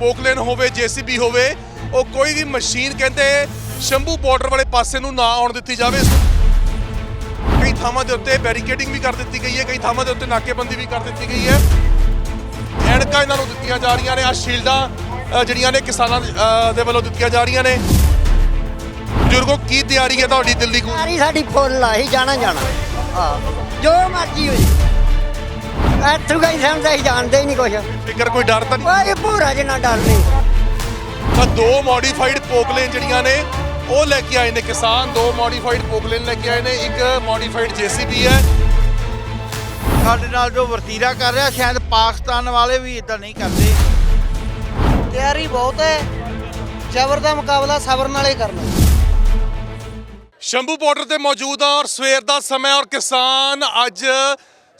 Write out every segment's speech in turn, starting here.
Poclain ਹੋਵੇ, JCB ਹੋਵੇ, ਉਹ ਕੋਈ ਵੀ ਮਸ਼ੀਨ ਕਹਿੰਦੇ ਸ਼ੰਭੂ ਬਾਰਡਰ ਵਾਲੇ ਪਾਸੇ ਨੂੰ ਨਾ ਆਉਣ ਦਿੱਤੀ ਜਾਵੇ। ਕਈ ਥਾਵਾਂ ਦੇ ਉੱਤੇ ਬੈਰੀਕੇਡਿੰਗ ਵੀ ਕਰ ਦਿੱਤੀ ਗਈ ਹੈ, ਕਈ ਥਾਵਾਂ ਦੇ ਉੱਤੇ ਨਾਕੇਬੰਦੀ ਵੀ ਕਰ ਦਿੱਤੀ ਗਈ ਹੈ। ਐਨਕਾਂ ਇਹਨਾਂ ਨੂੰ ਦਿੱਤੀਆਂ ਜਾ ਰਹੀਆਂ ਨੇ ਆ ਸ਼ੀਲਡਾਂ ਜਿਹੜੀਆਂ ਨੇ ਕਿਸਾਨਾਂ ਦੇ- ਵੱਲੋਂ ਦਿੱਤੀਆਂ ਜਾ ਰਹੀਆਂ ਨੇ। ਬਜ਼ੁਰਗੋ, ਕੀ ਤਿਆਰੀ ਹੈ ਤੁਹਾਡੀ ਦਿੱਲੀ ਕੋ ਸਾਡੀ ਫੁੱਲ ਆ ਜਾਣਾ ਜਾਣਾ ਹਾਂ, ਜੋ ਮਰਜ਼ੀ ਹੋਈ ਇੱਥੋਂ ਗਈ ਸਮਝਦਾ ਹੀ ਜਾਣਦੇ ਹੀ ਨਹੀਂ ਕੁਛ। ਫਿਕਰ ਕੋਈ ਡਰ ਤਾਂ ਨਹੀਂ? ਕੋਈ ਭੂਰਾ ਜਿੰਨਾ ਡਰ ਨਹੀਂ। ਤਾਂ ਦੋ ਮੋਡੀਫਾਈਡ ਪੋਕਲੇਨ ਜਿਹੜੀਆਂ ਨੇ ਉਹ ਲੈ ਕੇ ਆਏ ਨੇ ਕਿਸਾਨ। ਦੋ ਮੋਡੀਫਾਈਡ ਪੋਕਲੇਨ ਲੈ ਕੇ ਆਏ ਨੇ ਇੱਕ ਮੋਡੀਫਾਈਡ ਜੀਸੀਬੀ ਹੈ। ਸਾਡੇ ਨਾਲ ਜੋ ਵਰਤੀਰਾ ਕਰ ਰਿਹਾ ਸ਼ਾਇਦ ਪਾਕਿਸਤਾਨ ਵਾਲੇ ਵੀ ਇਦਾਂ ਨਹੀਂ ਕਰਦੇ। ਤਿਆਰੀ ਬਹੁਤ ਹੈ ਜ਼ਬਰ ਦਾ ਮੁਕਾਬਲਾ ਸਬਰ ਨਾਲ ਹੀ ਕਰਨਾ। ਸ਼ੰਭੂ ਬਾਰਡਰ ਤੇ ਮੌਜੂਦ ਆ ਔਰ ਸਵੇਰ ਦਾ ਸਮਾਂ ਔਰ ਕਿਸਾਨ ਅੱਜ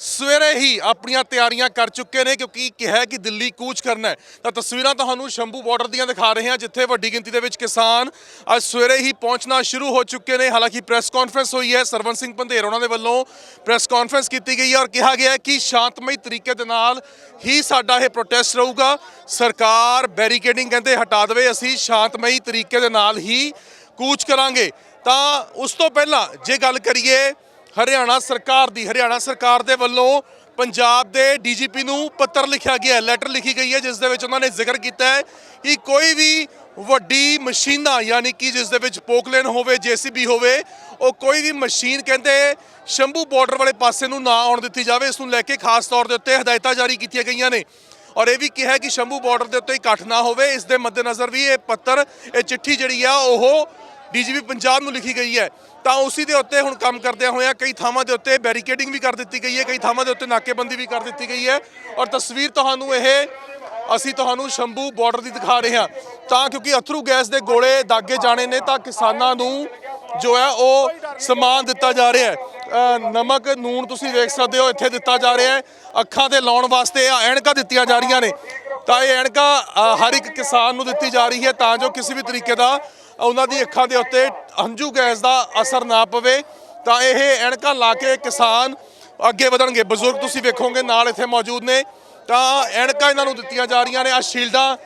ਸਵੇਰੇ ਹੀ ਆਪਣੀਆਂ ਤਿਆਰੀਆਂ ਕਰ ਚੁੱਕੇ ਨੇ ਕਿਉਂਕਿ ਕਿਹਾ ਕਿ ਦਿੱਲੀ ਕੂਚ ਕਰਨਾ ਹੈ। ਤਾਂ ਤਸਵੀਰਾਂ ਤੁਹਾਨੂੰ ਸ਼ੰਭੂ ਬਾਰਡਰ ਦੀਆਂ ਦਿਖਾ ਰਹੇ ਹਾਂ, ਜਿੱਥੇ ਵੱਡੀ ਗਿਣਤੀ ਦੇ ਵਿੱਚ ਕਿਸਾਨ ਅੱਜ ਸਵੇਰੇ ਹੀ ਪਹੁੰਚਣਾ ਸ਼ੁਰੂ ਹੋ ਚੁੱਕੇ ਨੇ। ਹਾਲਾਂਕਿ ਪ੍ਰੈਸ ਕਾਨਫਰੰਸ ਹੋਈ ਹੈ ਸਰਵਨ ਸਿੰਘ ਪੰਧੇਰ ਉਹਨਾਂ ਦੇ ਵੱਲੋਂ ਪ੍ਰੈਸ ਕਾਨਫਰੰਸ ਕੀਤੀ ਗਈ ਹੈ ਔਰ ਕਿਹਾ ਗਿਆ ਕਿ ਸ਼ਾਂਤਮਈ ਤਰੀਕੇ ਦੇ ਨਾਲ ਹੀ ਸਾਡਾ ਇਹ ਪ੍ਰੋਟੈਸਟ ਰਹੂਗਾ। ਸਰਕਾਰ ਬੈਰੀਕੇਡਿੰਗ ਕਹਿੰਦੇ ਹਟਾ ਦੇਵੇ, ਅਸੀਂ ਸ਼ਾਂਤਮਈ ਤਰੀਕੇ ਦੇ ਨਾਲ ਹੀ ਕੂਚ ਕਰਾਂਗੇ। ਤਾਂ ਉਸ ਤੋਂ ਪਹਿਲਾਂ ਜੇ ਗੱਲ ਕਰੀਏ ਹਰਿਆਣਾ ਸਰਕਾਰ ਦੀ, ਹਰਿਆਣਾ ਸਰਕਾਰ ਦੇ ਵੱਲੋਂ ਪੰਜਾਬ ਦੇ ਡੀਜੀਪੀ ਨੂੰ ਪੱਤਰ ਲਿਖਿਆ ਗਿਆ ਹੈ ਲੈਟਰ ਲਿਖੀ ਗਈ ਹੈ, ਜਿਸ ਦੇ ਵਿੱਚ ਉਹਨਾਂ ਨੇ ਜ਼ਿਕਰ ਕੀਤਾ ਹੈ ਕਿ ਕੋਈ ਵੀ ਵੱਡੀ ਮਸ਼ੀਨਾਂ ਯਾਨੀ ਕਿ ਜਿਸ ਦੇ ਵਿੱਚ ਪੋਕਲੇਨ ਹੋਵੇ, ਜੀਸੀਬੀ ਹੋਵੇ, ਉਹ ਕੋਈ ਵੀ ਮਸ਼ੀਨ ਕਹਿੰਦੇ ਸ਼ੰਭੂ ਬਾਰਡਰ ਵਾਲੇ ਪਾਸੇ ਨੂੰ ਨਾ ਆਉਣ ਦਿੱਤੀ ਜਾਵੇ, ਇਸ ਨੂੰ ਲੈ ਕੇ ਖਾਸ ਤੌਰ ਦੇ ਉੱਤੇ ਹਦਾਇਤਾਂ ਜਾਰੀ ਕੀਤੀਆਂ ਗਈਆਂ ਨੇ। ਔਰ ਇਹ ਵੀ ਕਿਹਾ ਕਿ ਸ਼ੰਭੂ ਬਾਰਡਰ ਦੇ ਉੱਤੇ ਇਕੱਠ ਨਾ ਹੋਵੇ, ਇਸ ਦੇ ਮੱਦੇਨਜ਼ਰ ਵੀ ਇਹ ਪੱਤਰ, ਇਹ ਚਿੱਠੀ ਜਿਹੜੀ ਆ, ਉਹ ਡੀਜੀਪੀ ਪੰਜਾਬ ਨੂੰ ਲਿਖੀ ਗਈ ਹੈ। ਤਾਂ ਉਸੇ ਦੇ ਉੱਤੇ ਹੁਣ ਕੰਮ ਕਰਦਿਆਂ ਹੋਇਆਂ ਕਈ ਥਾਵਾਂ ਦੇ ਉੱਤੇ ਬੈਰੀਕੇਡਿੰਗ ਵੀ ਕਰ ਦਿੱਤੀ ਗਈ ਹੈ, ਕਈ ਥਾਵਾਂ ਦੇ ਉੱਤੇ ਨਾਕੇਬੰਦੀ ਵੀ ਕਰ ਦਿੱਤੀ ਗਈ ਹੈ। ਔਰ ਤਸਵੀਰ ਤੁਹਾਨੂੰ ਇਹ ਅਸੀਂ ਤੁਹਾਨੂੰ ਸ਼ੰਭੂ ਬਾਰਡਰ ਦੀ ਦਿਖਾ ਰਹੇ ਹਾਂ। ਤਾਂ ਕਿਉਂਕਿ ਅਥਰੂ ਗੈਸ ਦੇ ਗੋਲੇ ਦਾਗੇ ਜਾਣੇ ਨੇ, ਤਾਂ ਕਿਸਾਨਾਂ ਨੂੰ ਜੋ ਹੈ ਉਹ ਸਮਾਨ ਦਿੱਤਾ ਜਾ ਰਿਹਾ ਹੈ। ਨਮਕ, ਨੂਣ ਤੁਸੀਂ ਵੇਖ ਸਕਦੇ ਹੋ, ਇੱਥੇ ਦਿੱਤਾ ਜਾ ਰਿਹਾ ਹੈ। ਅੱਖਾਂ ਤੇ ਲਾਉਣ ਵਾਸਤੇ ਆ ਐਨਕਾਂ ਦਿੱਤੀਆਂ ਜਾ ਰਹੀਆਂ ਨੇ। ਤਾਂ ਇਹ ਐਣਕਾਂ ਹਰ ਇੱਕ ਕਿਸਾਨ ਨੂੰ ਦਿੱਤੀ ਜਾ ਰਹੀ ਹੈ, ਤਾਂ ਜੋ ਕਿਸੇ ਵੀ ਤਰੀਕੇ ਦਾ ਉਹਨਾਂ ਦੀ ਅੱਖਾਂ ਦੇ ਉੱਤੇ ਹੰਝੂ ਗੈਸ ਦਾ ਅਸਰ ਨਾ ਪਵੇ ਤਾਂ ਇਹ ਐਨਕਾਂ ਲਾ ਕੇ ਕਿਸਾਨ ਅੱਗੇ ਵਧਣਗੇ। ਬਜ਼ੁਰਗ ਤੁਸੀਂ ਵੇਖੋਗੇ ਨਾਲ ਇੱਥੇ ਮੌਜੂਦ ਨੇ। ਤਾਂ ਐਨਕਾਂ ਇਹਨਾਂ ਨੂੰ ਦਿੱਤੀਆਂ ਜਾ ਰਹੀਆਂ ਨੇ ਆ ਸ਼ੀਲਡਾਂ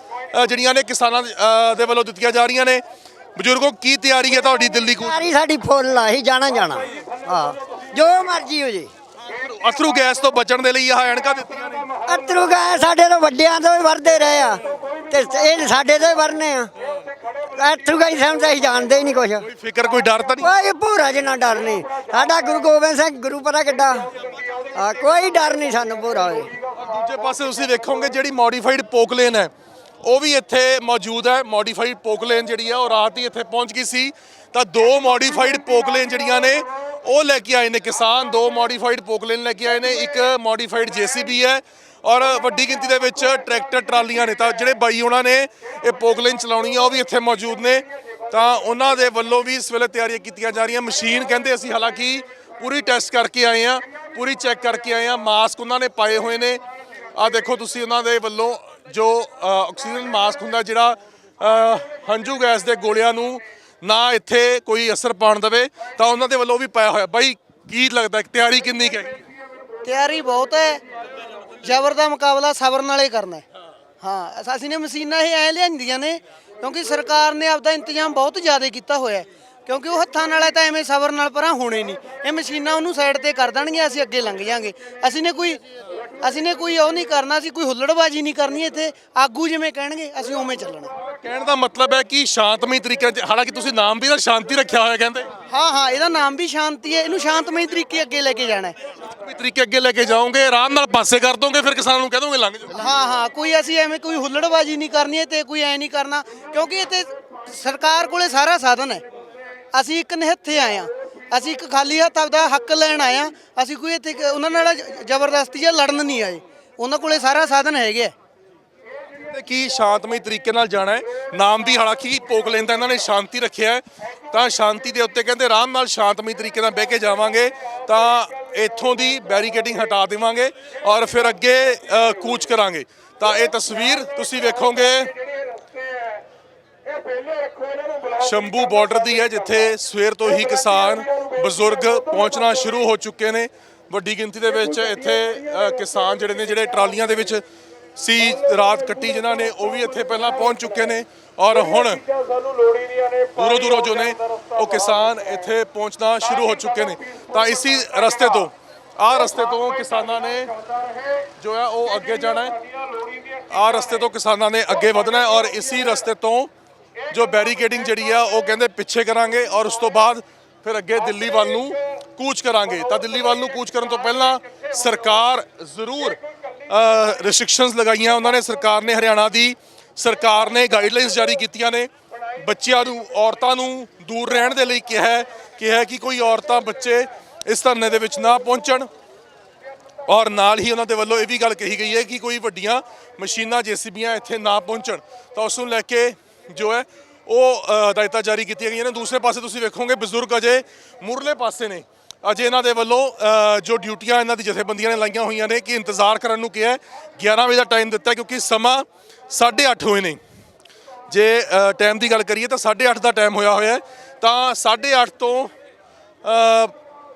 ਜਿਹੜੀਆਂ ਨੇ ਕਿਸਾਨਾਂ ਦੇ- ਵੱਲੋਂ ਦਿੱਤੀਆਂ ਜਾ ਰਹੀਆਂ ਨੇ। ਬਜ਼ੁਰਗੋ ਕੀ ਤਿਆਰੀ ਹੈ ਤੁਹਾਡੀ ਦਿੱਲੀ ਕੋ ਸਾਰੀ ਸਾਡੀ ਫੁੱਲ ਆ ਹੀ ਜਾਣਾ ਜਾਣਾ। ਹਾਂ ਜੋ ਮਰਜ਼ੀ ਹੋ ਜੇ। ਅਥਰੂ ਗੈਸ ਤੋਂ ਬਚਣ ਦੇ ਲਈ ਆਹ ਐਨਕਾਂ ਦਿੱਤੀਆਂ ਨੇ। ਅਤਰੂ ਗਏ ਸਾਡੇ ਤੋਂ ਵੱਡਿਆਂ ਤੋਂ ਵਰਦੇ ਰਹੇ ਆ ਤੇ ਇਹ ਸਾਡੇ ਤੋਂ ਵਰਨੇ ਆ। ਅਤਰੂ ਗਈ ਸਮਝਦਾ ਹੀ ਜਾਣਦੇ ਹੀ ਨਹੀਂ ਕੁਛ। ਕੋਈ ਫਿਕਰ ਕੋਈ ਡਰ ਤਾਂ ਨਹੀਂ? ਕੋਈ ਭੂਰਾ ਜਿੰਨਾ ਡਰ ਨਹੀਂ। ਸਾਡਾ ਗੁਰੂ ਗੋਬਿੰਦ ਸਿੰਘ ਗੁਰੂ ਪਤਾ ਕਿੱਡਾ? ਆ ਕੋਈ ਡਰ ਨਹੀਂ ਸਾਨੂੰ ਭੂਰਾ ਹੋਏ। ਦੂਜੇ ਪਾਸੇ ਤੁਸੀਂ ਦੇਖੋਗੇ ਜਿਹੜੀ ਮੋਡੀਫਾਈਡ ਪੋਕਲੇਨ ਹੈ ਉਹ ਵੀ ਇੱਥੇ ਮੌਜੂਦ ਹੈ। ਮੋਡੀਫਾਈਡ ਪੋਕਲੇਨ ਜਿਹੜੀ ਆ ਉਹ ਰਾਤ ਹੀ ਇੱਥੇ ਪਹੁੰਚ ਗਈ ਸੀ। ਤਾਂ ਦੋ ਮੋਡੀਫਾਈਡ ਪੋਕਲੇਨ ਜਿਹੜੀਆਂ ਨੇ ਉਹ ਲੈ ਕੇ ਆਏ ਨੇ ਕਿਸਾਨ। ਦੋ ਮੋਡੀਫਾਈਡ ਪੋਕਲੇਨ ਲੈ ਕੇ ਆਏ ਨੇ। ਇੱਕ ਮੋਡੀਫਾਈਡ ਜੀਸੀਬੀ ਹੈ ਔਰ ਵੱਡੀ ਗਿਣਤੀ ਦੇ ਵਿੱਚ ਟਰੈਕਟਰ ਟਰਾਲੀਆਂ ਨੇ ਤਾਂ ਜਿਹੜੇ ਬਾਈ ਉਹਨਾਂ ਨੇ ਇਹ ਪੋਕਲੇਨ ਚਲਾਉਣੀ ਆ ਉਹ ਵੀ ਇੱਥੇ ਮੌਜੂਦ ਨੇ। ਤਾਂ ਉਹਨਾਂ ਦੇ ਵੱਲੋਂ ਵੀ ਇਸ ਵੇਲੇ ਤਿਆਰੀਆਂ ਕੀਤੀਆਂ ਜਾ ਰਹੀਆਂ। ਮਸ਼ੀਨ ਕਹਿੰਦੇ ਅਸੀਂ ਹਾਲਾਂਕਿ ਪੂਰੀ ਟੈਸਟ ਕਰਕੇ ਆਏ ਆ ਪੂਰੀ ਚੈੱਕ ਕਰਕੇ ਆਏ ਆ ਮਾਸਕ ਉਹਨਾਂ ਨੇ ਪਾਏ ਹੋਏ ਨੇ। ਆ ਦੇਖੋ ਤੁਸੀਂ ਉਹਨਾਂ ਦੇ ਵੱਲੋਂ ਜੋ ਆਕਸੀਜਨ ਮਾਸਕ ਹੁੰਦਾ ਜਿਹੜਾ ਹੰਝੂ ਗੈਸ ਦੇ ਗੋਲਿਆਂ ਨੂੰ ਨਾ ਇੱਥੇ ਕੋਈ ਅਸਰ ਪਾਉਣ ਦੇਵੇ, ਤਾਂ ਉਹਨਾਂ ਦੇ ਵੱਲੋਂ ਵੀ ਪਾਇਆ ਹੋਇਆ। ਬਾਈ, ਕੀ ਲੱਗਦਾ, ਤਿਆਰੀ ਕਿੰਨੀ ਕੁ ਹੈ? ਤਿਆਰੀ ਬਹੁਤ ਹੈ। ਜ਼ਬਰ ਦਾ ਮੁਕਾਬਲਾ ਸਬਰ ਨਾਲ ਹੀ ਕਰਨਾ ਹੈ। ਹਾਂ, ਅਸ- ਅਸੀਂ ਨੇ ਮਸ਼ੀਨਾਂ ਇਹ ਐ ਲਿਆਂਦੀਆਂ ਨੇ, ਕਿਉਂਕਿ ਸਰਕਾਰ ਨੇ ਆਪਦਾ ਇੰਤਜ਼ਾਮ ਬਹੁਤ ਜ਼ਿਆਦਾ ਕੀਤਾ ਹੋਇਆ ਹੈ। ਕਿਉਂਕਿ ਉਹ ਹੱਥਾਂ ਨਾਲ ਹੈ ਤਾਂ ਐਵੇਂ ਸਬਰ ਨਾਲ, ਪਰਾਂ ਹੋਣੇ ਨਹੀਂ। ਇਹ ਮਸ਼ੀਨਾਂ ਉਹਨੂੰ ਸਾਈਡ ਤੇ ਕਰ ਦੇਣਗੀਆਂ, ਅਸੀਂ ਅੱਗੇ ਲੰਘ ਜਾਾਂਗੇ। ਅਸੀਂ ਨੇ ਕੋਈ, ਅਸੀਂ ਨੇ ਕੋਈ ਉਹ ਨਹੀਂ ਕਰਨਾ, ਅਸੀਂ ਕੋਈ ਹੁੱਲੜਬਾਜੀ ਨਹੀਂ ਕਰਨੀ ਇੱਥੇ। ਆਗੂ ਜਿਵੇਂ ਕਹਿਣਗੇ, ਅਸੀਂ ਉਵੇਂ ਚੱਲਣਾ। ਕਹਿਣ ਦਾ ਮਤਲਬ ਹੈ ਕਿ ਸ਼ਾਂਤਮਈ ਤਰੀਕੇ ਨਾਲ ਹਾਲਾਂਕਿ ਤੁਸੀਂ ਨਾਮ ਵੀ ਤਾਂ ਸ਼ਾਂਤੀ ਰੱਖਿਆ ਹੋਇਆ ਕਹਿੰਦੇ। ਹਾਂ ਹਾਂ ਇਹਦਾ ਨਾਮ ਵੀ ਸ਼ਾਂਤੀ ਹੈ ਇਹਨੂੰ ਸ਼ਾਂਤਮਈ ਤਰੀਕੇ ਅੱਗੇ ਲੈ ਕੇ ਜਾਣਾ ਹੈ। ਵੀ ਤਰੀਕੇ ਅੱਗੇ ਲੈ ਕੇ ਜਾਓਗੇ ਆਰਾਮ ਨਾਲ ਪਾਸੇ ਕਰ ਦੋਗੇ ਫਿਰ ਕਿਸਾਨਾਂ ਨੂੰ ਕਹਿ ਦੋਗੇ ਲੰਘ ਜਾਓ। ਹਾਂ ਹਾਂ ਕੋਈ ਅਸੀਂ ਐਵੇਂ ਕੋਈ ਹੁੱਲੜਬਾਜੀ ਨਹੀਂ ਕਰਨੀ ਹੈ ਤੇ ਕੋਈ ਐ ਨਹੀਂ ਕਰਨਾ ਕਿਉਂਕਿ ਇੱਥੇ ਸਰਕਾਰ ਕੋਲੇ ਸਾਰਾ ਸਾਧਨ ਹੈ। ਅਸੀਂ ਇੱਕ ਨਿਹੱਥੇ ਆਏ ਆ ਅਸੀਂ ਇੱਕ ਖਾਲੀ ਹੱਥ ਆਪਦਾ ਹੱਕ ਲੈਣ ਆਏ ਆ ਅਸੀਂ ਕੋਈ ਇੱਥੇ ਕ- ਉਹਨਾਂ ਨਾਲ ਜ- ਜ਼ਬਰਦਸਤੀ ਜਾਂ ਲੜਨ ਨਹੀਂ ਆਏ। ਉਹਨਾਂ ਕੋਲੇ ਸਾਰਾ ਸਾਧਨ ਹੈਗੇ ਆ। ਤੇ ਕੀ ਸ਼ਾਂਤਮਈ ਤਰੀਕੇ ਨਾਲ ਜਾਣਾ ਹੈ। ਨਾਮ ਵੀ ਹਾਲਾਂਕਿ ਪੋਕਲੇਨ ਲੈਂਦਾ ਇਹਨਾਂ ਨੇ ਸ਼ਾਂਤੀ ਰੱਖਿਆ ਤਾਂ ਸ਼ਾਂਤੀ ਦੇ ਉੱਤੇ ਕਹਿੰਦੇ ਆਰਾਮ ਨਾਲ ਸ਼ਾਂਤਮਈ ਤਰੀਕੇ ਨਾਲ ਬਹਿ ਕੇ ਜਾਵਾਂਗੇ। ਤਾਂ ਇੱਥੋਂ ਦੀ ਬੈਰੀਕੇਡਿੰਗ ਹਟਾ ਦੇਵਾਂਗੇ ਔਰ ਫਿਰ ਅੱਗੇ ਕੂਚ ਕਰਾਂਗੇ। ਤਾਂ ਇਹ ਤਸਵੀਰ ਤੁਸੀਂ ਵੇਖੋਗੇ। ਸ਼ੰਭੂ ਬਾਰਡਰ ਦੀ ਹੈ ਜਿੱਥੇ ਸਵੇਰ ਤੋਂ ਹੀ ਕਿਸਾਨ ਬਜ਼ੁਰਗ ਪਹੁੰਚਣਾ ਸ਼ੁਰੂ ਹੋ ਚੁੱਕੇ ਨੇ। ਵੱਡੀ ਗਿਣਤੀ ਦੇ ਵਿੱਚ ਇੱਥੇ ਅ, ਕਿਸਾਨ ਜਿਹੜੇ ਨੇ ਜਿਹੜੇ ਟਰਾਲੀਆਂ ਦੇ ਵਿੱਚ ਸੀ, ਰਾਤ ਕੱਟੀ ਜਿਨ੍ਹਾਂ ਨੇ, ਉਹ ਵੀ ਇੱਥੇ ਪਹਿਲਾਂ ਪਹੁੰਚ ਚੁੱਕੇ ਨੇ। ਔਰ ਹੁਣ ਦੂਰੋਂ ਦੂਰੋਂ ਜੋ ਨੇ, ਉਹ ਕਿਸਾਨ ਇੱਥੇ ਪਹੁੰਚਣਾ ਸ਼ੁਰੂ ਹੋ ਚੁੱਕੇ ਨੇ। ਤਾਂ ਇਸੀ ਰਸਤੇ ਤੋਂ ਆਹ ਰਸਤੇ ਤੋਂ ਕਿਸਾਨਾਂ ਨੇ ਜੋ ਹੈ ਉਹ ਅੱਗੇ ਜਾਣਾ ਹੈ। ਆਹ ਰਸਤੇ ਤੋਂ ਕਿਸਾਨਾਂ ਨੇ ਅੱਗੇ ਵਧਣਾ ਹੈ ਔਰ ਇਸੀ ਰਸਤੇ ਤੋਂ ਜੋ ਬੈਰੀਕੇਡਿੰਗ ਜਿਹੜੀ ਆ, ਉਹ ਕਹਿੰਦੇ ਪਿੱਛੇ ਕਰਾਂਗੇ ਔਰ ਉਸ ਤੋਂ ਬਾਅਦ ਫਿਰ ਅੱਗੇ ਦਿੱਲੀ ਵੱਲ ਨੂੰ ਕੂਚ ਕਰਾਂਗੇ। ਤਾਂ ਦਿੱਲੀ ਵੱਲ ਨੂੰ ਕੂਚ ਕਰਨ ਤੋਂ ਪਹਿਲਾਂ ਸਰਕਾਰ ਜ਼ਰੂਰ ਰੈਸਟ੍ਰਿਕਸ਼ਨਸ ਲਗਾਈਆਂ ਉਹਨਾਂ ਨੇ, ਸਰਕਾਰ ਨੇ ਹਰਿਆਣਾ ਦੀ, ਸਰਕਾਰ ਨੇ ਗਾਈਡਲਾਈਨਸ ਜਾਰੀ ਕੀਤੀਆਂ ਨੇ। ਬੱਚਿਆਂ ਨੂੰ, ਔਰਤਾਂ ਨੂੰ ਦੂਰ ਰਹਿਣ ਦੇ ਲਈ ਕਿਹਾ ਹੈ, ਕਿਹਾ ਕਿ ਕੋਈ ਔਰਤਾਂ, ਬੱਚੇ ਇਸ ਧਰਨੇ ਦੇ ਵਿੱਚ ਨਾ ਪਹੁੰਚਣ। ਔਰ ਨਾਲ ਹੀ ਉਹਨਾਂ ਦੇ ਵੱਲੋਂ ਇਹ ਵੀ ਗੱਲ ਕਹੀ ਗਈ ਹੈ ਕਿ ਕੋਈ ਵੱਡੀਆਂ ਮਸ਼ੀਨਾਂ, ਜੀਸੀਬੀਆਂ ਇੱਥੇ ਨਾ ਪਹੁੰਚਣ। ਤਾਂ ਉਸ ਨੂੰ ਲੈ ਕੇ ਜੋ ਹੈ, ਉਹ ਹਦਾਇਤਾਂ ਜਾਰੀ ਕੀਤੀਆਂ ਗਈਆਂ ਨੇ। ਦੂਸਰੇ ਪਾਸੇ ਤੁਸੀਂ ਵੇਖੋਗੇ, ਬਜ਼ੁਰਗ ਅਜੇ ਮੁਰਲੇ ਪਾਸੇ ਨੇ। ਅਜੇ ਇਹਨਾਂ ਦੇ ਵੱਲੋਂ ਜੋ ਡਿਊਟੀਆਂ ਇਹਨਾਂ ਦੀ ਜਥੇਬੰਦੀਆਂ ਨੇ ਲਾਈਆਂ ਹੋਈਆਂ ਨੇ, ਕਿ ਇੰਤਜ਼ਾਰ ਕਰਨ ਨੂੰ ਕਿਹਾ ਹੈ 11 ਵਜੇ ਦਾ ਟਾਈਮ ਦਿੱਤਾ ਕਿਉਂਕਿ ਸਮਾਂ 8:30 ਹੋਏ ਨੇ। ਜੇ ਟਾਈਮ ਦੀ ਗੱਲ ਕਰੀਏ ਤਾਂ 8:30 ਦਾ ਟਾਈਮ ਹੋਇਆ ਹੋਇਆ ਹੈ, ਤਾਂ 8:30 ਤੋਂ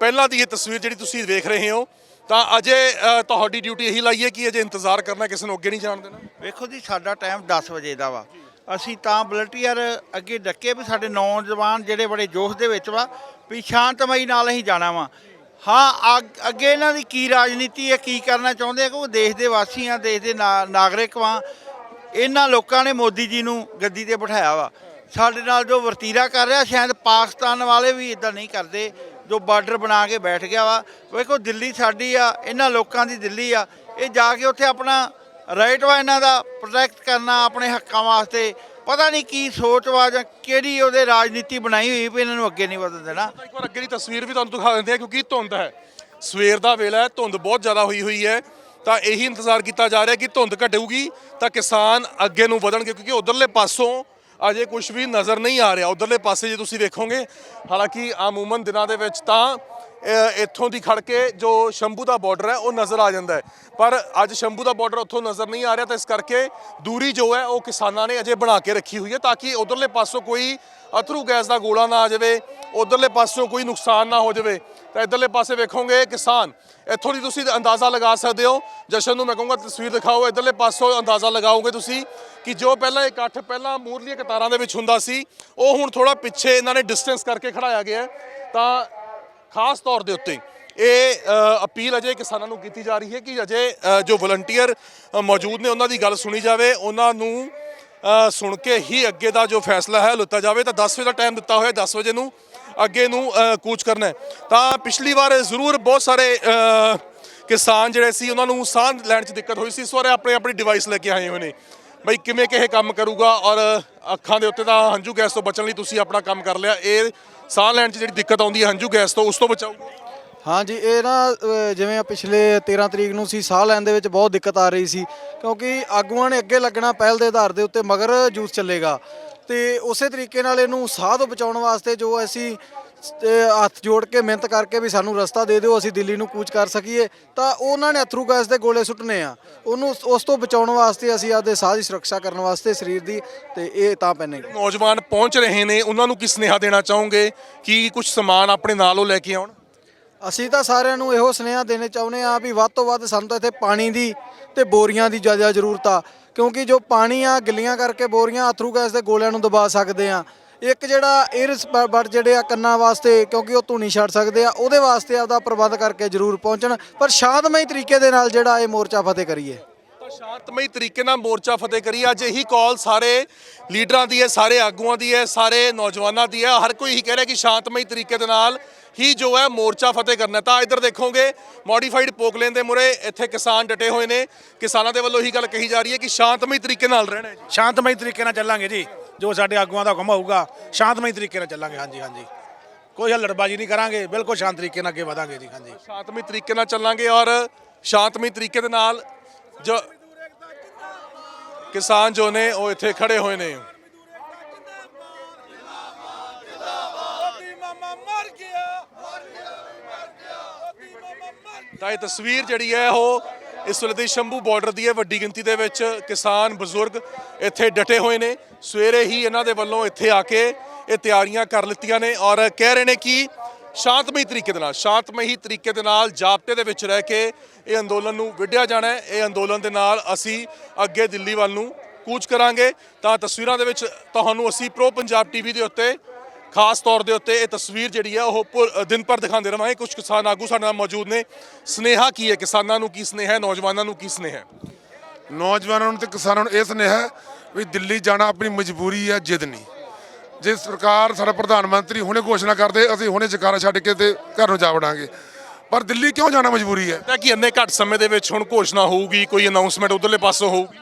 ਪਹਿਲਾਂ ਦੀ ਇਹ ਤਸਵੀਰ ਜਿਹੜੀ ਤੁਸੀਂ ਵੇਖ ਰਹੇ ਹੋ, ਤਾਂ ਅਜੇ ਤੁਹਾਡੀ ਡਿਊਟੀ ਇਹੀ ਲਾਈ ਹੈ ਕਿ ਅਜੇ ਇੰਤਜ਼ਾਰ ਕਰਨਾ ਕਿਸੇ ਨੂੰ ਅੱਗੇ ਨਹੀਂ ਜਾਣ ਦੇਣਾ। ਵੇਖੋ ਜੀ, ਸਾਡਾ ਟਾਈਮ 10 ਵਜੇ ਦਾ ਵਾ। ਅਸੀਂ ਤਾਂ ਵਲੰਟੀਅਰ ਅੱਗੇ ਡੱਕੇ ਵੀ ਸਾਡੇ ਨੌਜਵਾਨ ਜਿਹੜੇ ਬੜੇ ਜੋਸ਼ ਦੇ ਵਿੱਚ ਵਾ, ਵੀ ਸ਼ਾਂਤਮਈ ਨਾਲ ਅਸੀਂ ਜਾਣਾ ਵਾ। ਹਾਂ ਅੱਗੇ ਇਹਨਾਂ ਦੀ ਕੀ ਰਾਜਨੀਤੀ ਹੈ, ਕੀ ਕਰਨਾ ਚਾਹੁੰਦੇ ਆ ਕਿ ਉਹ ਦੇਸ਼ ਦੇ ਵਾਸੀ ਆ, ਦੇਸ਼ ਦੇ ਨਾ- ਨਾਗਰਿਕ ਵਾਂ। ਇਹਨਾਂ ਲੋਕਾਂ ਨੇ ਮੋਦੀ ਜੀ ਨੂੰ ਗੱਦੀ ਤੇ ਬਿਠਾਇਆ ਵਾ। ਸਾਡੇ ਨਾਲ ਜੋ ਵਰਤੀਰਾ ਕਰ ਰਿਹਾ, ਸ਼ਾਇਦ ਪਾਕਿਸਤਾਨ ਵਾਲੇ ਵੀ ਇਦਾਂ ਨਹੀਂ ਕਰਦੇ, ਜੋ ਬਾਰਡਰ ਬਣਾ ਕੇ ਬੈਠ ਗਿਆ ਵਾ। ਵੇਖੋ, ਦਿੱਲੀ ਸਾਡੀ ਆ, ਇਹਨਾਂ ਲੋਕਾਂ ਦੀ ਦਿੱਲੀ ਆ। ਇਹ ਜਾ ਕੇ ਉੱਥੇ ਆਪਣਾ ਰਾਈਟ ਵਾ ਇਹਨਾਂ ਦਾ ਪ੍ਰੋਟੈਕਟ ਕਰਨਾ ਆਪਣੇ ਹੱਕਾਂ ਵਾਸਤੇ। ਪਤਾ ਨਹੀਂ ਕੀ ਸੋਚ ਵਾ ਜਾਂ ਕਿਹੜੀ ਉਹਦੇ ਰਾਜਨੀਤੀ ਬਣਾਈ ਹੋਈ ਵੀ ਇਹਨਾਂ ਨੂੰ ਅੱਗੇ ਨਹੀਂ ਵਧਣ ਦੇਣਾ। ਇੱਕ ਵਾਰ ਅੱਗੇ ਦੀ ਤਸਵੀਰ ਵੀ ਤੁਹਾਨੂੰ ਦਿਖਾ ਦਿੰਦੇ ਆ ਕਿਉਂਕਿ ਧੁੰਦ ਹੈ। ਸਵੇਰ ਦਾ ਵੇਲਾ ਹੈ, ਧੁੰਦ ਬਹੁਤ ਜ਼ਿਆਦਾ ਹੋਈ ਹੋਈ ਹੈ। ਤਾਂ ਇਹੀ ਇੰਤਜ਼ਾਰ ਕੀਤਾ ਜਾ ਰਿਹਾ ਕਿ ਧੁੰਦ ਘਟੇਗੀ ਤਾਂ ਕਿਸਾਨ ਅੱਗੇ ਨੂੰ ਵਧਣਗੇ ਕਿਉਂਕਿ ਉਧਰਲੇ ਪਾਸੋਂ ਅਜੇ ਕੁਝ ਵੀ ਨਜ਼ਰ ਨਹੀਂ ਆ ਰਿਹਾ। ਉਧਰਲੇ ਪਾਸੇ ਜੇ ਤੁਸੀਂ ਵੇਖੋਗੇ, ਹਾਲਾਂਕਿ ਆਮੂਮਨ ਦਿਨਾਂ ਦੇ ਵਿੱਚ ਤਾਂ ਇੱਥੋਂ ਦੀ ਖੜ ਕੇ ਜੋ ਸ਼ੰਭੂ ਦਾ ਬਾਰਡਰ ਹੈ, ਉਹ ਨਜ਼ਰ ਆ ਜਾਂਦਾ ਹੈ। ਪਰ ਅੱਜ ਸ਼ੰਭੂ ਦਾ ਬਾਰਡਰ ਉੱਥੋਂ ਨਜ਼ਰ ਨਹੀਂ ਆ ਰਿਹਾ, ਤਾਂ ਇਸ ਕਰਕੇ ਦੂਰੀ ਜੋ ਹੈ, ਉਹ ਕਿਸਾਨਾਂ ਨੇ ਅਜੇ ਬਣਾ ਕੇ ਰੱਖੀ ਹੋਈ ਹੈ, ਤਾਂ ਕਿ ਉਧਰਲੇ ਪਾਸੋਂ ਕੋਈ ਅਥਰੂ ਗੈਸ ਦਾ ਗੋਲਾ ਨਾ ਆ ਜਾਵੇ, ਉਧਰਲੇ ਪਾਸੋਂ ਕੋਈ ਨੁਕਸਾਨ ਨਾ ਹੋ ਜਾਵੇ। ਤਾਂ ਇਧਰਲੇ ਪਾਸੇ ਵੇਖੋਗੇ, ਕਿਸਾਨ, ਇੱਥੋਂ ਦੀ ਤੁਸੀਂ ਅੰਦਾਜ਼ਾ ਲਗਾ ਸਕਦੇ ਹੋ। ਜਸ਼ਨ ਨੂੰ ਮੈਂ ਕਹੂੰਗਾ, ਤਸਵੀਰ ਦਿਖਾਓ, ਇਧਰਲੇ ਪਾਸੋਂ ਅੰਦਾਜ਼ਾ ਲਗਾਓਗੇ ਤੁਸੀਂ ਕਿ ਜੋ ਪਹਿਲਾਂ ਇਕੱਠ ਪਹਿਲਾਂ ਮੂਰਲੀਆਂ ਕਤਾਰਾਂ ਦੇ ਵਿੱਚ ਹੁੰਦਾ ਸੀ, ਉਹ ਹੁਣ ਥੋੜਾ ਪਿੱਛੇ ਇਹਨਾਂ ਨੇ ਡਿਸਟੈਂਸ ਕਰਕੇ ਖੜਾਇਆ ਗਿਆ ਤਾਂ ਖਾਸ ਤੌਰ ਦੇ ਉੱਤੇ ਇਹ ਅਪੀਲ ਅਜੇ ਕਿਸਾਨਾਂ ਨੂੰ ਕੀਤੀ ਜਾ ਰਹੀ ਹੈ ਕਿ ਅਜੇ ਜੋ ਵਲੰਟੀਅਰ ਮੌਜੂਦ ਨੇ ਉਹਨਾਂ ਦੀ ਗੱਲ ਸੁਣੀ ਜਾਵੇ, ਉਹਨਾਂ ਨੂੰ ਸੁਣ ਕੇ ਹੀ ਅੱਗੇ ਦਾ ਜੋ ਫੈਸਲਾ ਹੈ ਲਿੱਤਾ ਜਾਵੇ, ਤਾਂ 10 ਵਜੇ ਦਾ ਟਾਈਮ ਦਿੱਤਾ ਹੋਇਆ 10 ਵਜੇ ਨੂੰ ਅੱਗੇ ਨੂੰ ਕੂਚ ਕਰਨਾ ਤਾਂ ਪਿਛਲੀ ਵਾਰ ਜ਼ਰੂਰ ਬਹੁਤ ਸਾਰੇ ਕਿਸਾਨ ਜਿਹੜੇ ਸੀ, ਉਹਨਾਂ ਨੂੰ ਸਾਹ ਲੈਣ 'ਚ ਦਿੱਕਤ ਹੋਈ ਸੀ, ਇਸ ਵਾਰ ਆਪਣੇ, ਆਪਣੀ ਡਿਵਾਈਸ ਲੈ ਕੇ ਆਏ ਹੋਏ ਨੇ। ਬਈ ਕਿਵੇਂ ਕਿਹ ਕੰਮ ਕਰੂਗਾ ਔਰ ਅੱਖਾਂ ਦੇ ਉੱਤੇ ਤਾਂ ਹੰਝੂ ਗੈਸ ਤੋਂ ਬਚਣ ਲਈ ਤੁਸੀਂ ਆਪਣਾ ਕੰਮ ਕਰ ਲਿਆ, ਇਹ ਸਾਹ ਲੈਣ 'ਚ ਜਿਹੜੀ ਦਿੱਕਤ ਆਉਂਦੀ ਹੈ ਹੰਝੂ ਗੈਸ ਤੋਂ ਉਸ ਤੋਂ ਬਚਾਊਗਾ ਹਾਂਜੀ ਇਹ ਨਾ ਅਹ, ਜਿਵੇਂ ਪਿਛਲੇ 13 ਤਰੀਕ ਨੂੰ ਸੀ ਸਾਹ ਲੈਣ ਦੇ ਵਿੱਚ ਬਹੁਤ ਦਿੱਕਤ ਆ ਰਹੀ ਸੀ ਕਿਉਂਕਿ ਆਗੂਆਂ ਨੇ ਅੱਗੇ ਲੱਗਣਾ ਪਹਿਲ ਦੇ ਆਧਾਰ ਦੇ ਉੱਤੇ ਮਗਰ ਜੂਸ ਚੱਲੇਗਾ। ਤੇ ਉਸੇ ਤਰੀਕੇ ਨਾਲ ਇਹਨੂੰ ਸਾਹ ਤੋਂ ਬਚਾਉਣ ਵਾਸਤੇ ਜੋ ਅਸੀਂ ਹੱਥ ਜੋੜ ਕੇ ਮਿਹਨਤ ਕਰਕੇ ਵੀ ਸਾਨੂੰ ਰਸਤਾ ਦੇ ਦਿਓ ਅਸੀਂ ਦਿੱਲੀ ਨੂੰ ਕੂਚ ਕਰ ਸਕੀਏ। ਤਾਂ ਉਹਨਾਂ ਨੇ ਅਥਰੂ ਗੈਸ ਦੇ ਗੋਲੇ ਸੁੱਟਨੇ ਆ। ਉਹਨੂੰ ਉਸ ਤੋਂ ਬਚਾਉਣ ਵਾਸਤੇ ਅਸੀਂ ਆਪਦੇ ਸਾਹ ਦੀ ਸੁਰੱਖਿਆ ਕਰਨ ਵਾਸਤੇ ਸਰੀਰ ਦੀ ਤੇ ਇਹ ਤਾਂ ਪੈਨੇ ਨੌਜਵਾਨ ਪਹੁੰਚ ਰਹੇ ਨੇ ਉਹਨਾਂ ਨੂੰ ਕੀ ਸੁਨੇਹਾ ਦੇਣਾ ਚਾਹੋਗੇ? ਕਿ ਕੁਝ ਸਮਾਨ ਆਪਣੇ ਨਾਲ ਉਹ ਲੈ ਕੇ ਆਉਣ? ਅਸੀਂ ਤਾਂ ਸਾਰਿਆਂ ਨੂੰ ਇਹੋ ਸੁਨੇਹਾ ਦੇਣੇ ਚਾਹੁੰਦੇ ਆ ਵੀ ਵੱਧ ਤੋਂ ਵੱਧ ਸਾਨੂੰ ਤਾਂ ਇੱਥੇ ਪਾਣੀ ਦੀ ਤੇ ਬੋਰੀਆਂ ਦੀ ਜ਼ਿਆਦਾ ਜ਼ਰੂਰਤ ਆ। ਕਿਉਂਕਿ ਜੋ ਪਾਣੀ ਆ ਗਿੱਲੀਆਂ ਕਰਕੇ ਬੋਰੀਆਂ ਅਥਰੂ ਗੈਸ ਦੇ ਗੋਲਿਆਂ ਨੂੰ ਦਬਾ ਸਕਦੇ ਆ। ਇੱਕ ਜਿਹੜਾ 에ਅਰਸ ਬੜ ਜਿਹੜੇ ਆ ਕੰਨਾਂ ਵਾਸਤੇ ਕਿਉਂਕਿ ਉਹ ਧੂਣੀ ਛੱਡ ਸਕਦੇ ਆ ਉਹਦੇ ਵਾਸਤੇ ਆਪਦਾ ਪ੍ਰਬੰਧ ਕਰਕੇ ਜ਼ਰੂਰ ਪਹੁੰਚਣ। ਪਰ ਸ਼ਾਂਤਮਈ ਤਰੀਕੇ ਦੇ ਨਾਲ ਜਿਹੜਾ ਇਹ ਮੋਰਚਾ ਫਤਿਹ ਕਰੀਏ। ਸ਼ਾਂਤਮਈ ਤਰੀਕੇ ਨਾਲ ਮੋਰਚਾ ਫਤਿਹ ਕਰੀ ਅੱਜ ਇਹੀ ਕਾਲ ਸਾਰੇ ਲੀਡਰਾਂ ਦੀ ਹੈ ਸਾਰੇ ਆਗੂਆਂ ਦੀ ਹੈ ਸਾਰੇ ਨੌਜਵਾਨਾਂ ਦੀ ਹੈ। ਹਰ ਕੋਈ ਇਹੀ ਕਹਿ ਰਿਹਾ ਕਿ ਸ਼ਾਂਤਮਈ ਤਰੀਕੇ ਦੇ ਨਾਲ ਹੀ ਜੋ ਹੈ ਮੋਰਚਾ ਫਤਿਹ ਕਰਨਾ। ਤਾਂ ਇੱਧਰ ਦੇਖੋਗੇ ਮੋਡੀਫਾਈਡ ਪੋਕਲੇਨ ਦੇ ਮੁਰੇ ਇੱਥੇ ਕਿਸਾਨ ਡਟੇ ਹੋਏ ਨੇ। ਕਿਸਾਨਾਂ ਦੇ ਵੱਲੋਂ ਇਹੀ ਗੱਲ ਕਹੀ ਜਾ ਰਹੀ ਹੈ ਕਿ ਸ਼ਾਂਤਮਈ ਤਰੀਕੇ ਨਾਲ ਰਹਿਣਾ ਹੈ ਸ਼ਾਂਤਮਈ ਤਰੀਕੇ ਨਾਲ ਚੱਲਾਂਗੇ ਜੀ। ਜੋ ਸਾਡੇ ਆਗੂਆਂ ਦਾ ਹੁਕਮ ਹੋਊਗਾ, ਸ਼ਾਂਤਮਈ ਤਰੀਕੇ ਨਾਲ ਚੱਲਾਂਗੇ। ਹਾਂਜੀ ਹਾਂਜੀ। ਕੋਈ ਹੱਲੜਬਾਜੀ ਨਹੀਂ ਕਰਾਂਗੇ, ਬਿਲਕੁਲ ਸ਼ਾਂਤ ਤਰੀਕੇ ਨਾਲ ਅੱਗੇ ਵਧਾਂਗੇ ਜੀ, ਹਾਂਜੀ। ਸ਼ਾਂਤਮਈ ਤਰੀਕੇ ਨਾਲ ਚੱਲਾਂਗੇ ਔਰ ਸ਼ਾਂਤਮਈ ਤਰੀਕੇ ਦੇ ਨਾਲ ਜੋ ਕਿਸਾਨ ਜੋ ਨੇ, ਉਹ ਇੱਥੇ ਖੜੇ ਹੋਏ ਨੇ। ਤਾਂ ਇਹ ਤਸਵੀਰ ਜਿਹੜੀ ਹੈ, ਉਹ ਇਸ ਵੇਲੇ ਦੀ ਸ਼ੰਭੂ ਬਾਰਡਰ ਦੀ ਹੈ। ਵੱਡੀ ਗਿਣਤੀ ਦੇ ਵਿੱਚ ਕਿਸਾਨ, ਬਜ਼ੁਰਗ ਇੱਥੇ ਡਟੇ ਹੋਏ ਨੇ। ਸਵੇਰੇ ਹੀ ਇਹਨਾਂ ਦੇ ਵੱਲੋਂ ਇੱਥੇ ਆ ਕੇ ਇਹ ਤਿਆਰੀਆਂ ਕਰ ਲਿੱਤੀਆਂ ਨੇ ਔਰ ਕਹਿ ਰਹੇ ਨੇ ਕਿ ਸ਼ਾਂਤਮਈ ਤਰੀਕੇ ਦੇ ਨਾਲ, ਸ਼ਾਂਤਮਈ ਤਰੀਕੇ ਦੇ ਨਾਲ ਜਾਬਤੇ ਦੇ ਵਿੱਚ ਰਹਿ ਕੇ ਇਹ ਅੰਦੋਲਨ ਨੂੰ ਵਿੱਢਿਆ ਜਾਣਾ ਹੈ। ਇਹ ਅੰਦੋਲਨ ਦੇ ਨਾਲ ਅਸੀਂ ਅੱਗੇ ਦਿੱਲੀ ਵੱਲ ਨੂੰ ਕੂਚ ਕਰਾਂਗੇ। ਤਾਂ ਤਸਵੀਰਾਂ ਦੇ ਵਿੱਚ ਤੁਹਾਨੂੰ ਅਸੀਂ ਪ੍ਰੋ ਪੰਜਾਬ ਟੀਵੀ ਦੇ ਉੱਤੇ ਖਾਸ ਤੌਰ ਦੇ ਉੱਤੇ ਇਹ ਤਸਵੀਰ ਜਿਹੜੀ ਹੈ ਉਹ ਪੁਰ- ਦਿਨ ਪਰ ਦਿਖਾਉਂਦੇ ਰਵਾਂਗੇ। ਕੁਝ ਕਿਸਾਨ ਆਗੂ ਸਾਡੇ ਨਾਲ ਮੌਜੂਦ ਨੇ। ਸਨੇਹਾ ਕੀ ਹੈ? ਕਿਸਾਨਾਂ ਨੂੰ ਕੀ ਸਨੇਹਾ ਹੈ? ਨੌਜਵਾਨਾਂ ਨੂੰ ਕੀ ਸਨੇਹਾ ਹੈ? ਨੌਜਵਾਨਾਂ ਨੂੰ ਤੇ ਕਿਸਾਨਾਂ ਨੂੰ ਇਹ ਸੁਨੇਹਾ ਹੈ ਵੀ ਦਿੱਲੀ ਜਾਣਾ ਆਪਣੀ ਮਜਬੂਰੀ ਹੈ, ਜਿੱਦ ਨਹੀਂ। ਜੇ ਸਰਕਾਰ ਸਾਡਾ ਪ੍ਰਧਾਨ ਮੰਤਰੀ ਹੁਣੇ ਘੋਸ਼ਣਾ ਕਰਦੇ ਅਸੀਂ ਹੁਣੇ ਜਕਾਰਾ ਛੱਡ ਕੇ ਤੇ ਘਰ ਨੂੰ ਜਾ ਵੜਾਂਗੇ। ਪਰ ਦਿੱਲੀ ਕਿਉਂ ਜਾਣਾ ਮਜਬੂਰੀ ਹੈ? ਤਾਂ ਕਿ ਇੰਨੇ ਘੱਟ ਸਮੇਂ ਦੇ ਵਿੱਚ ਹੁਣ ਘੋਸ਼ਣਾ ਹੋਊਗੀ, ਕੋਈ ਅਨਾਉਂਸਮੈਂਟ ਉਧਰਲੇ ਪਾਸੋਂ ਹੋਊਗੀ?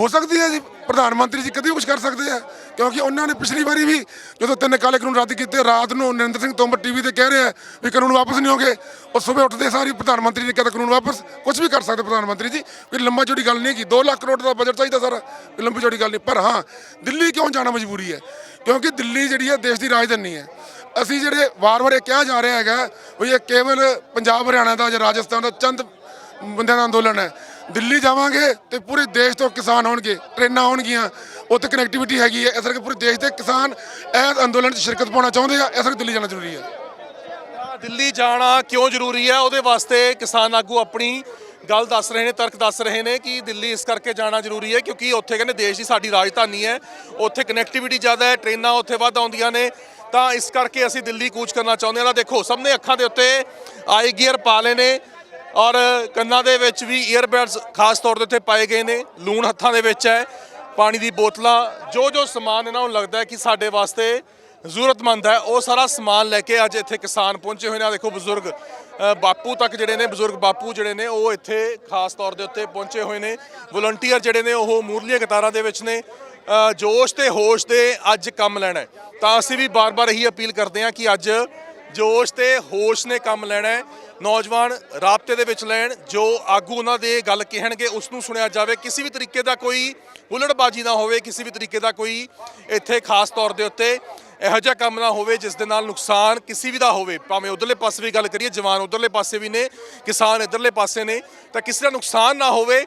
ਹੋ ਸਕਦੀ ਹੈ ਜੀ, ਪ੍ਰਧਾਨ ਮੰਤਰੀ ਜੀ ਕਦੇ ਵੀ ਕੁਝ ਕਰ ਸਕਦੇ ਆ। ਕਿਉਂਕਿ ਉਹਨਾਂ ਨੇ ਪਿਛਲੀ ਵਾਰੀ ਵੀ ਜਦੋਂ ਤਿੰਨ ਕਾਲੇ ਕਾਨੂੰਨ ਰੱਦ ਕੀਤੇ, ਰਾਤ ਨੂੰ ਨਰਿੰਦਰ ਸਿੰਘ ਤੋਮਰ ਟੀਵੀ ਤੇ ਕਹਿ ਰਿਹਾ ਵੀ ਕਾਨੂੰਨ ਵਾਪਸ ਨਹੀਂ ਹੋਗੇ, ਉਹ ਸਵੇਰ ਉੱਠਦੇ ਸਾਰੀ ਪ੍ਰਧਾਨ ਮੰਤਰੀ ਨੇ ਕਹਿੰਦਾ ਕਾਨੂੰਨ ਵਾਪਸ ਕੁਝ ਵੀ ਕਰ ਸਕਦੇ ਪ੍ਰਧਾਨ ਮੰਤਰੀ ਜੀ। ਕੋਈ ਲੰਮਾ ਚੌੜੀ ਗੱਲ ਨਹੀਂ ਕੀ 2 ਲੱਖ ਕਰੋੜ ਦਾ ਬਜਟ ਚਾਹੀਦਾ ਸਾਰਾ, ਕੋਈ ਲੰਬੀ ਚੌੜੀ ਗੱਲ ਨਹੀਂ। ਪਰ ਹਾਂ, ਦਿੱਲੀ ਕਿਉਂ ਜਾਣਾ ਮਜਬੂਰੀ ਹੈ? ਕਿਉਂਕਿ ਦਿੱਲੀ ਜਿਹੜੀ ਹੈ ਦੇਸ਼ ਦੀ ਰਾਜਧਾਨੀ ਹੈ। ਅਸੀਂ ਜਿਹੜੇ ਵਾਰ-ਵਾਰ ਇਹ ਕਿਹਾ ਜਾ ਰਿਹਾ ਹੈਗਾ ਵੀ ਇਹ ਕੇਵਲ ਪੰਜਾਬ, ਹਰਿਆਣਾ ਦਾ ਜਾਂ ਰਾਜਸਥਾਨ ਦਾ ਚੰਦ ਬੰਦਿਆਂ ਦਾ ਅੰਦੋਲਨ ਹੈ। ਦਿੱਲੀ ਜਾਵਾਂਗੇ ਤੇ ਪੂਰੇ ਦੇਸ਼ ਤੋਂ ਕਿਸਾਨ ਹੋਣਗੇ ਟ੍ਰੇਨਾਂ ਹੋਣਗੀਆਂ ਉੱਥੇ ਕਨੈਕਟੀਵਿਟੀ ਹੈਗੀ ਹੈ। ਇਸ ਕਰਕੇ ਪੂਰੇ ਦੇਸ਼ ਦੇ ਕਿਸਾਨ ਇਸ ਅੰਦੋਲਨ 'ਚ ਸ਼ਿਰਕਤ ਪਾਉਣਾ ਚਾਹੁੰਦੇ ਆ। ਇਸ ਕਰਕੇ ਦਿੱਲੀ ਜਾਣਾ ਜ਼ਰੂਰੀ ਹੈ। ਦਿੱਲੀ ਜਾਣਾ ਕਿਉਂ ਜ਼ਰੂਰੀ ਹੈ? ਉਹਦੇ ਵਾਸਤੇ ਕਿਸਾਨ ਆਗੂ ਆਪਣੀ ਗੱਲ ਦੱਸ ਰਹੇ ਨੇ, ਤਰਕ ਦੱਸ ਰਹੇ ਨੇ ਕਿ ਦਿੱਲੀ ਇਸ ਕਰਕੇ ਜਾਣਾ ਜ਼ਰੂਰੀ ਹੈ ਕਿਉਂਕਿ ਉੱਥੇ ਕਹਿੰਦੇ ਦੇਸ਼ ਦੀ ਸਾਡੀ ਰਾਜਧਾਨੀ ਹੈ। ਉੱਥੇ ਕਨੈਕਟੀਵਿਟੀ ਜ਼ਿਆਦਾ ਹੈ, ਟ੍ਰੇਨਾਂ ਉੱਥੇ ਵੱਧ ਆਉਂਦੀਆਂ ਨੇ। ਤਾਂ ਇਸ ਕਰਕੇ ਅਸੀਂ ਦਿੱਲੀ ਕੂਚ ਕਰਨਾ ਚਾਹੁੰਦੇ ਹਾਂ। ਤਾਂ ਦੇਖੋ ਸਭ ਨੇ ਅੱਖਾਂ ਦੇ ਉੱਤੇ ਆਈ ਗੀਅਰ ਪਾ ਲਏ ਨੇ। ਔਰ ਕੰਨਾਂ ਦੇ ਵਿੱਚ ਵੀ ਈਅਰਬਡਸ ਖਾਸ ਤੌਰ ਦੇ ਉੱਤੇ ਪਾਏ ਗਏ ਨੇ ਲੂਣ ਹੱਥਾਂ ਦੇ ਵਿੱਚ ਹੈ ਪਾਣੀ ਦੀ ਬੋਤਲਾਂ ਜੋ ਜੋ ਸਮਾਨ ਇਹਨਾਂ ਨੂੰ ਲੱਗਦਾ ਹੈ ਕਿ ਸਾਡੇ ਵਾਸਤੇ ਜ਼ਰੂਰਤਮੰਦ ਹੈ ਉਹ ਸਾਰਾ ਸਮਾਨ ਲੈ ਕੇ ਅੱਜ ਇੱਥੇ ਕਿਸਾਨ ਪਹੁੰਚੇ ਹੋਏ ਨੇ। ਆਹ ਦੇਖੋ ਬਜ਼ੁਰਗ ਅ, ਬਾਪੂ ਤੱਕ ਜਿਹੜੇ ਨੇ ਬਜ਼ੁਰਗ ਬਾਪੂ ਜਿਹੜੇ ਨੇ ਉਹ ਇੱਥੇ ਖਾਸ ਤੌਰ ਦੇ ਉੱਤੇ ਪਹੁੰਚੇ ਹੋਏ ਨੇ। ਵਲੰਟੀਅਰ ਜਿਹੜੇ ਨੇ ਉਹ ਮੂਰਲੀਆਂ ਕਤਾਰਾਂ ਦੇ ਵਿੱਚ ਨੇ। ਅ, ਜੋਸ਼ ਤੇ ਹੋਸ਼ ਦੇ ਅੱਜ ਕੰਮ ਲੈਣਾ ਹੈ। ਤਾਂ ਅਸੀਂ ਵੀ ਬਾਰ-ਬਾਰ ਇਹੀ ਅਪੀਲ ਕਰਦੇ ਹਾਂ ਕਿ ਅੱਜ ਜੋਸ਼ ਤੇ ਹੋਸ਼ ਨੇ ਕੰਮ ਲੈਣਾ ਹੈ। ਨੌਜਵਾਨ ਰਾਬਤੇ ਦੇ ਵਿੱਚ ਲੈਣ, ਜੋ ਆਗੂ ਉਹਨਾਂ ਦੇ ਗੱਲ ਕਹਿਣਗੇ, ਉਸ ਨੂੰ ਸੁਣਿਆ ਜਾਵੇ। ਕਿਸੇ ਵੀ ਤਰੀਕੇ ਦਾ ਕੋਈ ਹੁਲੜਬਾਜੀ ਨਾ ਹੋਵੇ, ਕਿਸੇ ਵੀ ਤਰੀਕੇ ਦਾ ਕੋਈ ਇੱਥੇ ਖਾਸ ਤੌਰ ਦੇ ਉੱਤੇ ਇਹੋ ਜਿਹਾ ਕੰਮ ਨਾ ਹੋਵੇ, ਜਿਸ ਦੇ ਨਾਲ ਨੁਕਸਾਨ ਕਿਸੇ ਵੀ ਦਾ ਹੋਵੇ। ਭਾਵੇਂ ਉਧਰਲੇ ਪਾਸੇ ਵੀ ਗੱਲ ਕਰੀਏ, ਜਵਾਨ ਉਧਰਲੇ ਪਾਸੇ ਵੀ ਨੇ, ਕਿਸਾਨ ਇਧਰਲੇ ਪਾਸੇ ਨੇ, ਤਾਂ ਕਿਸੇ ਦਾ ਨੁਕਸਾਨ ਨਾ ਹੋਵੇ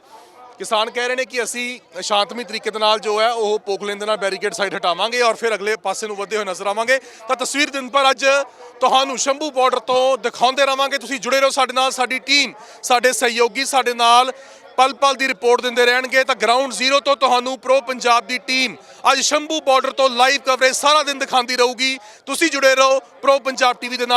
ਕਿਸਾਨ ਕਹਿ ਰਹੇ ਨੇ ਕਿ ਅਸੀਂ ਸ਼ਾਂਤਮਈ ਤਰੀਕੇ ਦੇ ਨਾਲ ਜੋ ਹੈ ਉਹ ਪੋਕਲੇਨ ਦੇ ਨਾਲ ਬੈਰੀਕੇਡ ਸਾਈਡ ਹਟਾਵਾਂਗੇ ਔਰ ਫਿਰ ਅਗਲੇ ਪਾਸੇ ਨੂੰ ਵਧਦੇ ਹੋਏ ਨਜ਼ਰ ਆਵਾਂਗੇ। ਤਾਂ ਤਸਵੀਰ ਦਿਨ ਪਰ ਅੱਜ ਤੁਹਾਨੂੰ ਸ਼ੰਭੂ ਬਾਰਡਰ ਤੋਂ ਦਿਖਾਉਂਦੇ ਰਵਾਂਗੇ। ਤੁਸੀਂ ਜੁੜੇ ਰਹੋ ਸਾਡੇ ਨਾਲ, ਸਾਡੀ ਟੀਮ ਸਾਡੇ ਸਹਿਯੋਗੀ, ਸਾਡੇ ਨਾਲ ਪਲ ਪਲ ਦੀ ਰਿਪੋਰਟ ਦਿੰਦੇ ਰਹਿਣਗੇ। ਤਾਂ ਗਰਾਊਂਡ ਜ਼ੀਰੋ ਤੋਂ ਤੁਹਾਨੂੰ ਪ੍ਰੋ ਪੰਜਾਬ ਦੀ ਟੀਮ ਅੱਜ ਸ਼ੰਭੂ ਬਾਰਡਰ ਤੋਂ ਲਾਈਵ ਕਵਰੇਜ ਸਾਰਾ ਦਿਨ ਦਿਖਾਉਂਦੀ ਰਹੂਗੀ। ਤੁਸੀਂ ਜੁੜੇ ਰਹੋ ਪ੍ਰੋ ਪੰਜਾਬ ਟੀਵੀ ਦੇ ਨਾਲ।